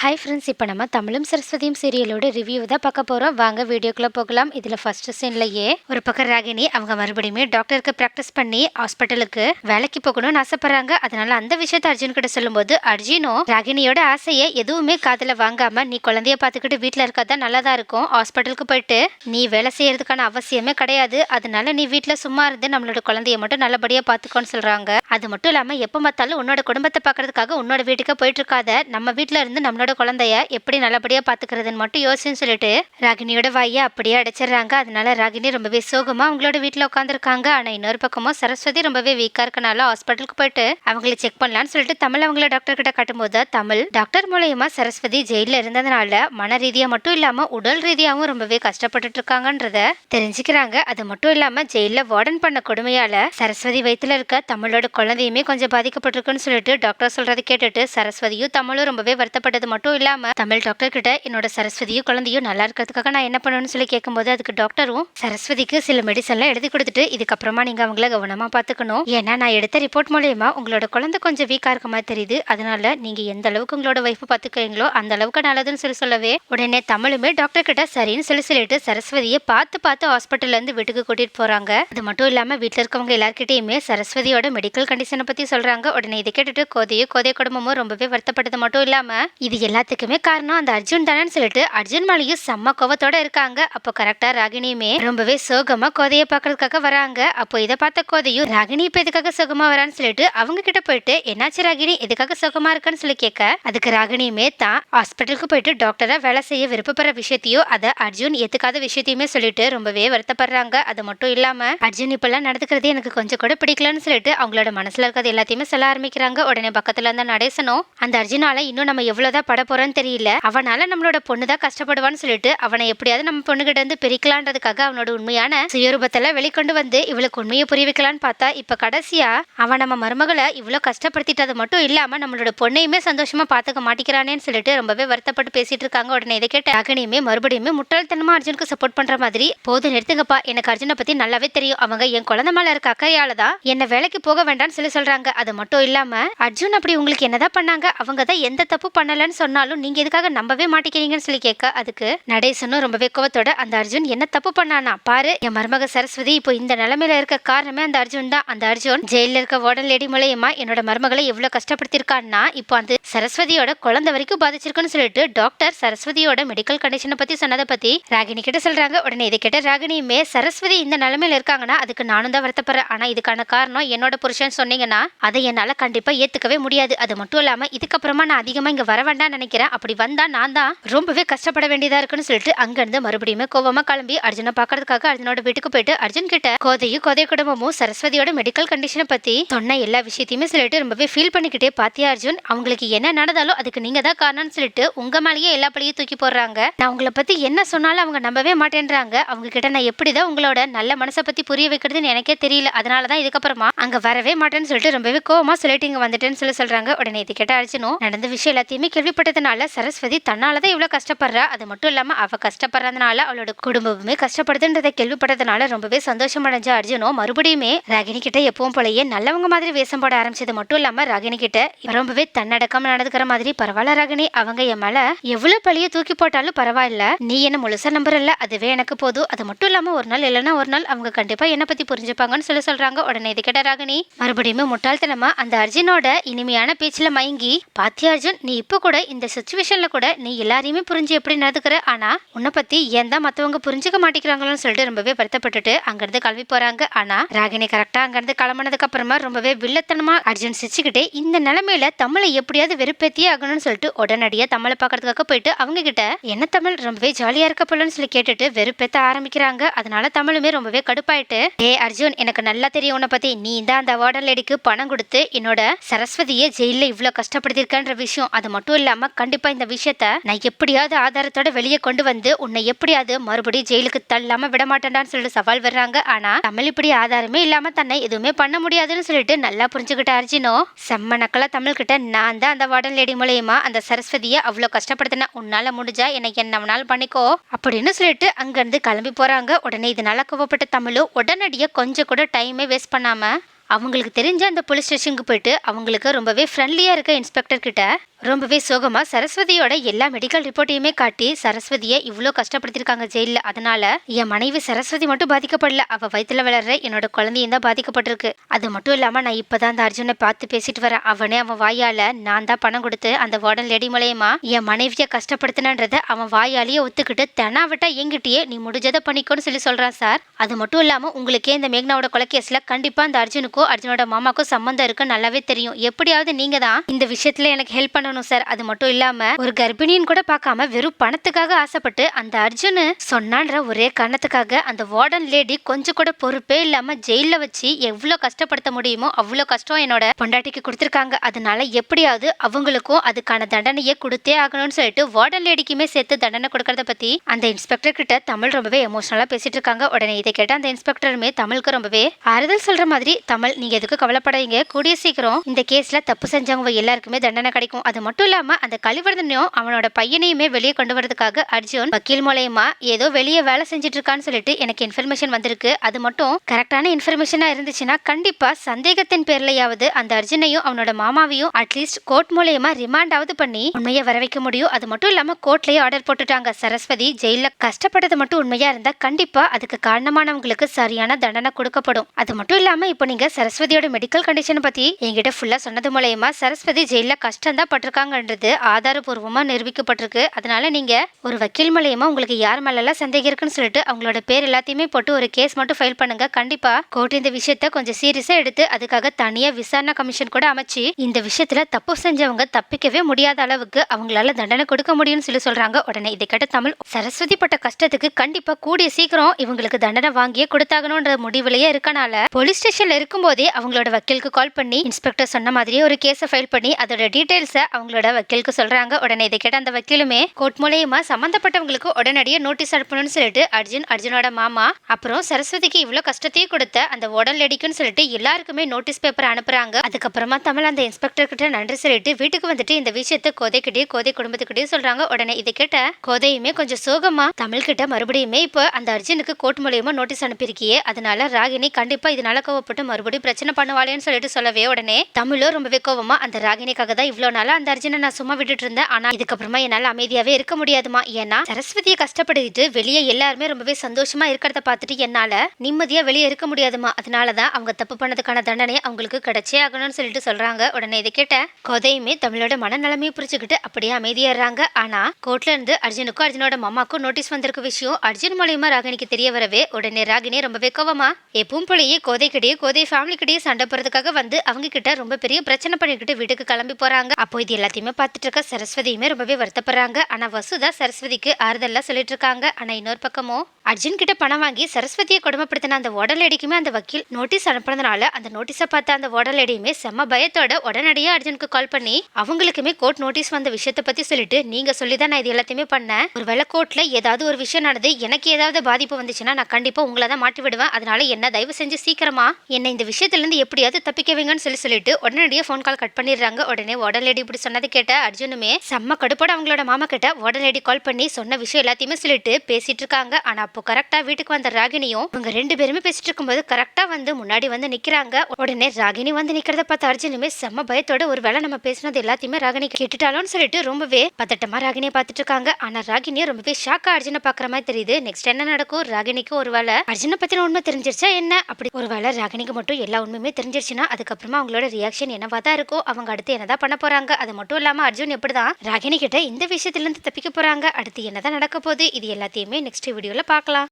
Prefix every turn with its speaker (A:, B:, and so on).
A: Hi friends இப்போ நம்ம தமிழும் சரஸ்வதியும் சீரியலோட ரிவ்யூ தான் பார்க்க போகிறோம் வாங்க வீடியோக்குள்ளே போகலாம். இதில் ஃபர்ஸ்ட் சீன்லையே ஒரு பக்கம் ராகினி அவங்க மறுபடியுமே டாக்டருக்கு ப்ராக்டிஸ் பண்ணி ஹாஸ்பிட்டலுக்கு வேலைக்கு போகணும்னு ஆசைப்படுறாங்க. அதனால அந்த விஷயத்தை அர்ஜுன் கிட்ட சொல்லும்போது அர்ஜுனும் ராகினியோட ஆசையை எதுவுமே காதில் வாங்காம நீ குழந்தைய பார்த்துக்கிட்டு வீட்டில் இருக்கா நல்லா தான் இருக்கும். ஹாஸ்பிட்டலுக்கு போயிட்டு நீ வேலை செய்யறதுக்கான அவசியமே கிடையாது. அதனால நீ வீட்டில் சும்மா இருந்து நம்மளோட குழந்தைய மட்டும் நல்லபடியாக பார்த்துக்கோன்னு சொல்கிறாங்க அது மட்டும் இல்லாமல் எப்போ பார்த்தாலும் உன்னோட குடும்பத்தை பார்க்கறதுக்காக உன்னோட வீட்டுக்கு போயிட்டு இருக்காத. நம்ம வீட்டில் இருந்து நம்மளோட குழந்தைய எப்படி நல்லபடியாக பார்த்துக்கிறதுன்னு மட்டும் யோசின்னு சொல்லிட்டு ராகினியோட வாயை அப்படியே அடைச்சிடுறாங்க. அதனால ராகினி ரொம்பவே சோகமாக அவங்களோட வீட்டில் உட்காந்துருக்காங்க ஆனால் இன்னொரு பக்கமும் சரஸ்வதி ரொம்பவே வீக்காக இருக்கனால ஹாஸ்பிட்டலுக்கு போயிட்டு அவங்கள செக் பண்ணலான்னு சொல்லிட்டு தமிழ் அவங்கள டாக்டர் கிட்ட காட்டும்போது தமிழ் டாக்டர் மூலயமா சரஸ்வதி ஜெயிலில் இருந்ததுனால மன ரீதியாக மட்டும் இல்லாமல் உடல் ரீதியாகவும் ரொம்பவே கஷ்டப்பட்டுட்டு இருக்காங்கன்றத தெரிஞ்சுக்கிறாங்க. அது மட்டும் இல்லாமல் ஜெயிலில் வார்டன் பண்ண கொடுமையால் சரஸ்வதி வயிற்றுல இருக்க தமிழோட குழந்தையுமே கொஞ்சம் பாதிக்கப்பட்டிருக்குன்னு சொல்லிட்டு டாக்டர் சொல்கிறத கேட்டுட்டு சரஸ்வதியும் தமிழும் ரொம்பவே வருத்தப்பட்டது மட்டும் இல்லாம தமிழ் டாக்டர் கிட்ட என்னோட சரஸ்வதியும் குழந்தையும் நல்லா இருக்கிறதுக்காக நான் என்ன பண்ணணும்னு சொல்லி கேட்கும்போது அதுக்கு டாக்டரும் சரஸ்வதிக்கு சில மெடிசன்லாம் எழுதி கொடுத்துட்டு இதுக்கப்புறமா நீங்க அவங்கள கவனமா பாத்துக்கணும். ஏன்னா நான் எடுத்த ரிப்போர்ட் மூலயமா உங்களோட குழந்தை கொஞ்சம் வீக்கா இருக்க மாதிரி தெரியுது. அதனால நீங்க எந்த அளவுக்கு உங்களோட ஒய்ஃப் பாத்துக்கிறீங்களோ அந்த அளவுக்கு நல்லதுன்னு சொல்லி சொல்லவே உடனே தமிழுமே டாக்டர் கிட்ட சரின்னு சொல்லி சொல்லிட்டு சரஸ்வதியை பார்த்து பார்த்து ஹாஸ்பிட்டல்ல இருந்து வீட்டுக்கு கூட்டிட்டு போறாங்க. அது மட்டும் இல்லாம வீட்டுல இருக்கவங்க எல்லார்கிட்டயுமே சரஸ்வதியோட மெடிக்கல் கண்டிஷனை பத்தி சொல்றாங்க. உடனே இதை கேட்டுட்டு கோதையும் கோதை குடும்பமும் ரொம்பவே வருத்தப்பட்டது மட்டும் இல்லாம இது எல்லாத்துக்குமே காரணம் அந்த அர்ஜுன் தானேன்னு சொல்லிட்டு அர்ஜுன் மேலேயும் செம்ம கோவத்தோட இருக்காங்க. அப்போ கரெக்டா ராகினியுமே ரொம்பவே சோகமா கோதைய பாக்குறதுக்காக வராங்க. அப்போ இதை பார்த்த கோதையும் ராகினி இப்ப எதுக்காக சோகமா வரான்னு சொல்லிட்டு அவங்க கிட்ட போயிட்டு என்னாச்சு ராகினி எதுக்காக சோகமா இருக்கான்னு சொல்லி கேட்க அதுக்கு ராகினியுமே தான் ஹாஸ்பிட்டலுக்கு போயிட்டு டாக்டரா வேலை செய்ய விருப்பப்படுற விஷயத்தையும் அதை அர்ஜுன் ஏத்துக்காத விஷயத்தையுமே சொல்லிட்டு ரொம்பவே வருத்தப்படுறாங்க. அது மட்டும் இல்லாம அர்ஜுன் இப்பெல்லாம் நடந்துக்கிறது எனக்கு கொஞ்சம் கூட பிடிக்கலன்னு சொல்லிட்டு அவங்களோட மனசுல இருக்கிறது எல்லாத்தையுமே சொல்ல ஆரம்பிக்கிறாங்க. உடனே பக்கத்துல இருந்த நடேசனும் அந்த அர்ஜுனால இன்னும் நம்ம எவ்வளவுதான் பட போறோம்னு தெரியல. அவனால நம்மளோட பொண்ணு தான் கஷ்டப்படுவான்னு சொல்லிட்டு அவனை எப்படியாவது நம்ம பொண்ணுகிட்ட இருந்து பிரிக்கலான்றதுக்காக அவனோட உண்மையான சுயரூபத்தெல்லாம் வெளிக்கொண்டு வந்து இவளுக்கு உண்மையை புரிய வைக்கலான்னு பார்த்தா இப்ப கடைசியா அவன் நம்ம மருமகளை இவ்வளவு கஷ்டப்படுத்திட்டது மட்டும் இல்லாம நம்மளோட பொண்ணையுமே சந்தோஷமா பாத்துக்க மாட்டேங்கிறானேன்னு சொல்லிட்டு ரொம்பவே வருத்தப்பட்டு பேசிட்டு இருக்காங்க. உடனே இதை கேட்ட அகனியுமே மறுபடியுமே முட்டாள்தனமா அர்ஜுனுக்கு சப்போர்ட் பண்ற மாதிரி போதும் நிறுத்துங்கப்பா. எனக்கு அர்ஜுனை பத்தி நல்லாவே தெரியும். அவங்க என் குழந்தை மேல இருக்க அக்கறையால தான் என்ன வேலைக்கு போக வேண்டாம்னு சொல்லி சொல்றாங்க. அது மட்டும் இல்லாம அர்ஜுன் அப்படி உங்களுக்கு என்னதான் பண்ணாங்க? அவங்க தான் எந்த தப்பு பண்ணலன்னு சொன்னாலும் நீங்கள் எதுக்காக நம்பவே மாட்டேங்கிறீங்கன்னு சொல்லி கேட்க அதுக்கு நடேசனும் ரொம்பவே கோவத்தோட அந்த அர்ஜுன் என்ன தப்பு பண்ணானா? பாரு என் மருமக சரஸ்வதி இப்போ இந்த நிலைமையில இருக்க காரணமே அந்த அர்ஜுன் தான். அந்த அர்ஜுன் ஜெயில இருக்க வார்டன் லேடி மூலயமா என்னோட மருமகளை எவ்வளவு கஷ்டப்படுத்திருக்கான்னா இப்போ அந்த சரஸ்வதியோட குழந்தை வரைக்கும் பாதிச்சிருக்குன்னு சொல்லிட்டு டாக்டர் சரஸ்வதியோட மெடிக்கல் கண்டிஷனை பத்தி சொன்னதை பத்தி ராகினி கிட்ட சொல்றாங்க. உடனே இதை கேட்ட ராகினியுமே சரஸ்வதி இந்த நிலைமையில இருக்காங்கன்னா அதுக்கு நானும் தான் வருத்தப்படுறேன். ஆனா இதுக்கான காரணம் என்னோட புருஷன் சொன்னீங்கன்னா அதை என்னால கண்டிப்பா ஏத்துக்கவே முடியாது. அது மட்டும் இல்லாம இதுக்கப்புறமா நான் அதிகமா இங்க வர வேண்டாம்னு நினைக்கிறேன். அப்படி வந்தா நான் தான் ரொம்பவே கஷ்டப்பட வேண்டியதா இருக்குன்னு சொல்லிட்டு அங்கிருந்து இருந்து கோவமா கிளம்பி அர்ஜுனை பாக்குறதுக்காக அர்ஜுனோட வீட்டுக்கு போயிட்டு அர்ஜுன் கிட்ட கோதையும் கோதை குடும்பமும் சரஸ்வதியோட மெடிக்கல் கண்டிஷனை பத்தி சொன்ன எல்லா விஷயத்தையுமே சொல்லிட்டு ரொம்பவே ஃபீல் பண்ணிக்கிட்டே பாத்தியா அர்ஜுன்? அவங்களுக்கு என்ன நடந்தாலும் அதுக்கு நீங்க தான் காரணம்னு சொல்லிட்டு உங்க மேலேயே எல்லா பழியும் தூக்கி போடுறாங்க. நான் உங்களை பத்தி என்ன சொன்னாலும் அவங்க நம்பவே மாட்டேன்றாங்க. அவங்க கிட்ட நான் எப்படிதான் உங்களோட நல்ல மனசை பத்தி புரிய வைக்கிறதுன்னு எனக்கே தெரியல. அதனாலதான் இதுக்கப்புறமா அங்க வரவே மாட்டேன்னு சொல்லிட்டு ரொம்பவே கோவமா சொல்லிட்டு இங்க வந்துட்டேன்னு சொல்லி சொல்றாங்க. உடனே இது கேட்ட அர்ஜுனும் நடந்த விஷயம் எல்லாத்தையுமே கஷ்டப்பட்டதுனால சரஸ்வதி தன்னாலதான் இவ்வளோ கஷ்டப்படுறா. அது மட்டும் இல்லாமல் அவள் கஷ்டப்படுறதுனால அவளோட குடும்பமே கஷ்டப்படுதுன்றதை கேள்விப்பட்டதுனால ரொம்பவே சந்தோஷம் அடைஞ்ச அர்ஜுனும் மறுபடியுமே ராகினி கிட்ட எப்பவும் போலயே நல்லவங்க மாதிரி வேஷம் போட ஆரம்பிச்சது மட்டும் இல்லாமல் ராகினி கிட்ட ரொம்பவே தன்னடக்கம் நடந்துக்கிற மாதிரி பரவாயில்ல ராகினி அவங்க என் மேல எவ்வளவு பழிய தூக்கி போட்டாலும் பரவாயில்ல. நீ என்ன முழுசா நம்புறல அதுவே எனக்கு போதும். அது மட்டும் இல்லாம ஒரு நாள் இல்லைன்னா ஒரு நாள் அவங்க கண்டிப்பா என்ன பத்தி புரிஞ்சுப்பாங்கன்னு சொல்லி சொல்றாங்க. உடனே இது கேட்ட ராகினி மறுபடியுமே முட்டாள்தனமா அந்த அர்ஜுனோட இனிமையான பேச்சுல மயங்கி பாத்தியா அர்ஜுன் நீ இப்ப கூட இந்த சுச்சுவேஷனில் கூட நீ எல்லாரையுமே புரிஞ்சு எப்படி நடந்துக்கிற? ஆனால் உன்னை பற்றி ஏன் தான் மற்றவங்க புரிஞ்சுக்க மாட்டேங்கிறாங்களோன்னு சொல்லிட்டு ரொம்பவே வருத்தப்பட்டுட்டு அங்கேருந்து கிளம்பி போகிறாங்க ஆனால் ராகினி கரெக்டாக அங்கேருந்து கிளம்புனதுக்கு அப்புறமா ரொம்பவே வில்லத்தனமாக அர்ஜுன் சிரிச்சுக்கிட்டே இந்த நிலமையில தமிழை எப்படியாவது வெறுப்பேத்தியே ஆகணும்னு சொல்லிட்டு உடனடியாக தமிழை பார்க்கறதுக்காக போயிட்டு அவங்க கிட்ட என்ன தமிழ்? ரொம்பவே ஜாலியாக இருக்க போலன்னு சொல்லி கேட்டுட்டு வெறுப்பேத்த ஆரம்பிக்கிறாங்க. அதனால தமிழுமே ரொம்பவே கடுப்பாயிட்டு ஏ அர்ஜுன் எனக்கு நல்லா தெரியும் உன்னை பற்றி நீ தான் அந்த வார்டன் லேடிக்கு பணம் கொடுத்து என்னோட சரஸ்வதியை ஜெயிலில் இவ்வளோ கஷ்டப்படுத்திருக்கன்ற விஷயம். அது மட்டும் இல்லாமல் இல்லாம கண்டிப்பா இந்த விஷயத்த நான் எப்படியாவது ஆதாரத்தோட வெளியே கொண்டு வந்து உன்னை எப்படியாவது மறுபடியும் ஜெயிலுக்கு தள்ளாம விட மாட்டேன்டான்னு சொல்லிட்டு சவால் வர்றாங்க ஆனா தமிழ் இப்படி ஆதாரமே இல்லாம தன்னை எதுவுமே பண்ண முடியாதுன்னு சொல்லிட்டு நல்லா புரிஞ்சுக்கிட்ட அர்ஜுனோ? செம்ம நக்கலா தமிழ் கிட்ட நான் தான் அந்த வார்டன் லேடி மூலயமா அந்த சரஸ்வதியை அவ்வளோ கஷ்டப்படுத்தின உன்னால முடிஞ்சா எனக்கு என்ன வேணாலும் பண்ணிக்கோ அப்படின்னு சொல்லிட்டு அங்கிருந்து கிளம்பி போறாங்க. உடனே இதனால கோவப்பட்ட தமிழும் உடனடியாக கொஞ்சம் கூட டைமே வேஸ்ட் பண்ணாம அவங்களுக்கு தெரிஞ்ச அந்த போலீஸ் ஸ்டேஷனுக்கு போயிட்டு அவங்களுக்கு ரொம்பவே ஃப்ரெண்ட்லியாக இருக்க இன்ஸ்பெக்டர் கிட்ட ரொம்பவே சோகமாக சரஸ்வதியோட எல்லா மெடிக்கல் ரிப்போர்ட்டையுமே காட்டி சரஸ்வதியை இவ்வளோ கஷ்டப்படுத்திருக்காங்க ஜெயிலில். அதனால என் மனைவி சரஸ்வதி மட்டும் பாதிக்கப்படல. அவள் வயிற்றுல வளர்ற என்னோட குழந்தையும் தான் பாதிக்கப்பட்டிருக்கு. அது மட்டும் இல்லாமல் நான் இப்போ தான் அந்த அர்ஜுனை பார்த்து பேசிட்டு வரேன். அவனே அவன் வாயால் நான் தான் பணம் கொடுத்து அந்த வார்டன் லேடி மூலயமா என் மனைவியை கஷ்டப்படுத்தினன்றதை அவன் வாயாலேயே ஒத்துக்கிட்டு தெனாவட்டா எங்கிட்டயே நீ முடிஞ்சதை பண்ணிக்கோன்னு சொல்லி சொல்கிறான் சார். அது மட்டும் இல்லாமல் உங்களுக்கே இந்த மேக்னாவோட கொலை கண்டிப்பாக அந்த அர்ஜுனுக்கும் அர்ஜுனோட மாமாக்கும் சம்மந்தம் இருக்குன்னு நல்லாவே தெரியும். எப்படியாவது நீங்கள் தான் இந்த விஷயத்தில் எனக்கு ஹெல்ப் பண்ண பண்ணணும் சார். அது மட்டும் இல்லாம ஒரு கர்ப்பிணின்னு கூட பார்க்காம வெறும் பணத்துக்காக ஆசைப்பட்டு அந்த அர்ஜுன் சொன்னான்ற ஒரே காரணத்துக்காக அந்த வார்டன் லேடி கொஞ்சம் கூட பொறுப்பே இல்லாம ஜெயில வச்சு எவ்வளவு கஷ்டப்படுத்த முடியுமோ அவ்வளோ கஷ்டம் என்னோட பொண்டாட்டிக்கு கொடுத்துருக்காங்க. அதனால எப்படியாவது அவங்களுக்கும் அதுக்கான தண்டனையை கொடுத்தே ஆகணும்னு சொல்லிட்டு வார்டன் லேடிக்குமே சேர்த்து தண்டனை கொடுக்கறத பத்தி அந்த இன்ஸ்பெக்டர் கிட்ட தமிழ் ரொம்பவே எமோஷனலா பேசிட்டு இருக்காங்க. உடனே இதை கேட்ட அந்த இன்ஸ்பெக்டருமே தமிழுக்கு ரொம்பவே ஆறுதல் சொல்ற மாதிரி தமிழ் நீங்க எதுக்கு கவலைப்படாதீங்க. கூடிய சீக்கிரம் இந்த கேஸ்ல தப்பு செஞ்சவங்க எல்லாருக்குமே தண்டனை கிடைக்கும். அது மட்டும் இல்லாம அந்த கழிவர்தனையும் அவனோட பையனையுமே வெளியே கொண்டு வரதுக்காக அர்ஜுன் வக்கீல் மூலயமா ஏதோ வெளியே வேலை செஞ்சுட்டு இருக்கான்னு சொல்லிட்டு எனக்கு இன்ஃபர்மேஷன் வந்திருக்கு. அது மட்டும் கரெக்டான இன்ஃபர்மேஷனா இருந்துச்சுன்னா கண்டிப்பா சந்தேகத்தின் பேர்லயாவது அந்த அர்ஜுனையும் அவனோட மாமாவையும் அட்லீஸ்ட் கோர்ட் மூலயமா ரிமாண்டாவது பண்ணி உண்மையை வர வைக்க முடியும். அது மட்டும் இல்லாம கோர்ட்லயே ஆர்டர் போட்டுட்டாங்க. சரஸ்வதி ஜெயில கஷ்டப்பட்டது மட்டும் உண்மையா இருந்தா கண்டிப்பா அதுக்கு காரணமானவங்களுக்கு சரியான தண்டனை கொடுக்கப்படும். அது மட்டும் இல்லாம இப்போ நீங்க சரஸ்வதியோட மெடிக்கல் கண்டிஷன் பத்தி என்கிட்ட ஃபுல்லா சொன்னது மூலயமா சரஸ்வதி ஜெயில கஷ்டம் தான் பட்டிருக்காங்கன்றது ஆதாரபூர்வமாக நிரூபிக்கப்பட்டிருக்கு. அதனால் நீங்கள் ஒரு வக்கீல் மூலயமா உங்களுக்கு யார் மேலெல்லாம் சந்தேகம் இருக்குன்னு சொல்லிட்டு அவங்களோட பேர் எல்லாத்தையுமே போட்டு ஒரு கேஸ் மட்டும் ஃபைல் பண்ணுங்க. கண்டிப்பாக கோர்ட் இந்த விஷயத்த கொஞ்சம் சீரியஸாக எடுத்து அதுக்காக தனியாக விசாரணை கமிஷன் கூட அமைச்சு இந்த விஷயத்தில் தப்பு செஞ்சவங்க தப்பிக்கவே முடியாத அளவுக்கு அவங்களால தண்டனை கொடுக்க முடியும்னு சொல்லி சொல்கிறாங்க உடனே இதை கேட்ட தமிழ் சரஸ்வதி பட்ட கஷ்டத்துக்கு கண்டிப்பாக கூடிய சீக்கிரம் இவங்களுக்கு தண்டனை வாங்கியே கொடுத்தாகணுன்ற முடிவுலயே இருக்கனால போலீஸ் ஸ்டேஷன்ல இருக்கும்போதே அவங்களோட வக்கீலுக்கு கால் பண்ணி இன்ஸ்பெக்டர் சொன்ன மாதிரியே ஒரு கேஸை ஃபைல் பண்ணி அதோட டீடைல்ஸை அவங்களோட வக்கீலுக்கு சொல்றாங்க. உடனே இதை கேட்ட அந்த வக்கீலுமே கோர்ட் மூலயமா சம்பந்தப்பட்டவங்களுக்கு உடனடியே நோட்டீஸ் அனுப்பணும்னு சொல்லிட்டு அர்ஜுன் அர்ஜுனோட மாமா அப்புறம் சரஸ்வதிக்கு இவ்வளோ கஷ்டத்தையும் கொடுத்த அந்த உடல் லேடிக்குன்னு சொல்லிட்டு எல்லாருக்குமே நோட்டீஸ் பேப்பர் அனுப்புறாங்க. அதுக்கப்புறமா தமிழ் அந்த இன்ஸ்பெக்டர் கிட்ட நன்றி சொல்லிட்டு வீட்டுக்கு வந்துட்டு இந்த விஷயத்த கோதைக்கிட்டே கோதை குடும்பத்துக்கிட்டே சொல்றாங்க. உடனே இதை கேட்ட கோதையுமே கொஞ்சம் சோகமா தமிழ் கிட்ட மறுபடியுமே இப்போ அந்த அர்ஜுனுக்கு கோர்ட் மூலியமா நோட்டீஸ் அனுப்பியிருக்கியே அதனால ராகினி கண்டிப்பா இதனால கோவப்பட்டு மறுபடியும் பிரச்சனை பண்ணுவாளேன்னு சொல்லிட்டு சொல்லவே உடனே தமிழும் ரொம்பவே கோவமா அந்த ராகினிக்காக தான் இவ்வளோ நாளா அந்த அர்ஜுனை நான் சும்மா விட்டுட்டு இருந்தேன். ஆனா இதுக்கப்புறமா என்னால அமைதியாவே இருக்க முடியாதுமா. ஏன்னா சரஸ்வதியை கஷ்டப்படுத்திட்டு வெளியே எல்லாருமே ரொம்பவே சந்தோஷமா இருக்கிறத பார்த்துட்டு என்னால நிம்மதியா வெளியே இருக்க முடியாதுமா. அதனாலதான் அவங்க தப்பு பண்ணதுக்கான தண்டனை அவங்களுக்கு கிடைச்சே ஆகணும்னு சொல்லிட்டு சொல்றாங்க. உடனே இதை கேட்ட கோதையுமே தமிழோட மனநிலைமையை புரிச்சுக்கிட்டு அப்படியே அமைதியாடுறாங்க ஆனா கோர்ட்ல இருந்து அர்ஜுனுக்கும் அர்ஜுனோட மாமாக்கும் நோட்டீஸ் வந்திருக்க விஷயம் அர்ஜுன் மூலயமா ராகினிக்கு தெரிய வரவே உடனே ராகினி ரொம்பவே கோவமா எப்பவும் போலயே கோதைக்கிட்டே கோதை ஃபேமிலி சண்டை போறதுக்காக வந்து அவங்க கிட்ட ரொம்ப பெரிய பிரச்சனை பண்ணிக்கிட்டு வீட்டுக்கு கிளம்பி போறாங்க. அப்போ இது எல்லாத்தையுமே பார்த்துட்டு இருக்க சரஸ்வதியுமே ரொம்பவே வருத்தப்படுறாங்க. ஆனா வசுதா சரஸ்வதிக்கு ஆறுதல்லாம் சொல்லிட்டு இருக்காங்க ஆனா இன்னொரு பக்கமும் அர்ஜுன் கிட்ட பணம் வாங்கி சரஸ்வதியை கொடுமைப்படுத்தின அந்த உடலடிக்குமே அந்த வக்கீல் நோட்டீஸ் அனுப்புனதுனால அந்த நோட்டீஸை பார்த்த அந்த உடலடியுமே செம்ம பயத்தோட உடனடியாக அர்ஜுனுக்கு கால் பண்ணி அவங்களுக்குமே கோர்ட் நோட்டீஸ் வந்த விஷயத்த பத்தி சொல்லிட்டு நீங்க சொல்லி தான் நான் இது எல்லாத்தையுமே பண்ணேன். ஒருவேளை கோர்ட்ல ஏதாவது ஒரு விஷயம் நடந்து எனக்கு ஏதாவது பாதிப்பு வந்துச்சுன்னா நான் கண்டிப்பா உங்களை தான் மாட்டி விடுவேன். அதனால என்ன தயவு செஞ்சு சீக்கிரமா என்ன இந்த விஷயத்துல இருந்து எப்படியாவது தப்பிக்க வைங்கன்னு சொல்லி சொல்லிட்டு உடனடியாக ஃபோன் கால் கட் பண்ணிடுறாங்க. உடனே உடலடி இப்படி சொன்னது கேட்ட அர்ஜுனுமே செம்ம கடுப்போட அவங்களோட மாமா கிட்ட உடனடி கால் பண்ணி சொன்ன விஷயம் எல்லாத்தையுமே சொல்லிட்டு பேசிட்டு இருக்காங்க. ஆனா அப்போ கரெக்டா வீட்டுக்கு வந்த ராகினியும் இவங்க ரெண்டு பேருமே பேசிட்டு இருக்கும்போது கரெக்டா வந்து முன்னாடி வந்து நிக்கிறாங்க. உடனே ராகினி வந்து நிக்கிறத பார்த்து அர்ஜுனுமே செம்ம பயத்தோட ஒரு வேளை நம்ம பேசினது எல்லாத்தையுமே ராகினி கேட்டுட்டாலோன்னு சொல்லிட்டு ரொம்பவே பதட்டமா ராகினியை பார்த்துட்டு இருக்காங்க. ஆனா ராகினியும் ரொம்பவே ஷாக்கா அர்ஜுனை பாக்குற மாதிரி தெரியுது. நெக்ஸ்ட் என்ன நடக்கும்? ராகினிக்கு ஒரு வேளை அர்ஜுனை பத்தின உண்மை தெரிஞ்சிருச்சா என்ன? அப்படி ஒரு வேளை ராகினிக்கு மட்டும் எல்லா உண்மையுமே தெரிஞ்சிருச்சுன்னா அதுக்கப்புறமா அவங்களோட ரியாக்ஷன் என்னவா தான் இருக்கும்? அவங்க அடுத்து என்னதான் பண்ண போறாங்க? அது மட்டும் இல்லாம அர்ஜுன் எப்படிதான் ராகினி கிட்ட இந்த விஷயத்துல இருந்து தப்பிக்க போறாங்க? அடுத்து என்னதான் நடக்க போகுது? இது எல்லாத்தையுமே நெக்ஸ்ட் வீடியோல பார்க்கலாம்.